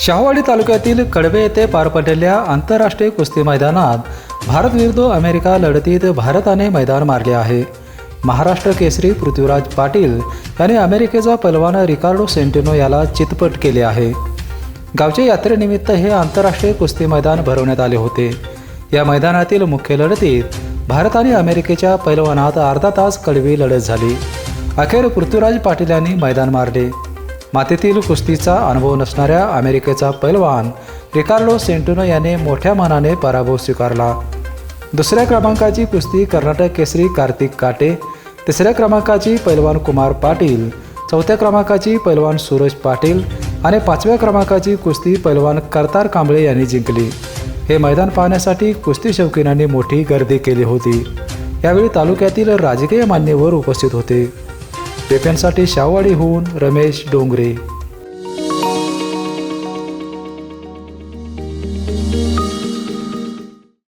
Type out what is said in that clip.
शहावाडी तालुक्यातील कडवे येथे पार पडलेल्या आंतरराष्ट्रीय कुस्ती मैदानात भारत विरुद्ध अमेरिका लढतीत भारताने मैदान मारले आहे. महाराष्ट्र केसरी पृथ्वीराज पाटील यांनी अमेरिकेचा पैलवान रिकार्डो सेंटिनो याला चितपट केले आहे. गावच्या यात्रेनिमित्त हे आंतरराष्ट्रीय कुस्ती मैदान भरवण्यात आले होते. या मैदानातील मुख्य लढतीत भारत आणि अमेरिकेच्या पैलवानात अर्धा तास कडवी लढत झाली. अखेर पृथ्वीराज पाटील यांनी मैदान मारले. मातीतील कुस्तीचा अनुभव नसणाऱ्या अमेरिकेचा पैलवान रिकार्डो सेंटुनो याने मोठ्या मनाने पराभव स्वीकारला. दुसऱ्या क्रमांकाची कुस्ती कर्नाटक केसरी कार्तिक काटे तिसऱ्या क्रमांकाची पैलवान कुमार पाटील चौथ्या क्रमांकाची पैलवान सूरज पाटील आणि पाचव्या क्रमांकाची कुस्ती पैलवान करतार कांबळे यांनी जिंकली. हे मैदान पाहण्यासाठी कुस्ती शौकीनांनी मोठी गर्दी केली होती. यावेळी तालुक्यातील राजकीय मान्यवर उपस्थित होते. पेप्यांसाठी शाहवाडीहून रमेश डोंगरे.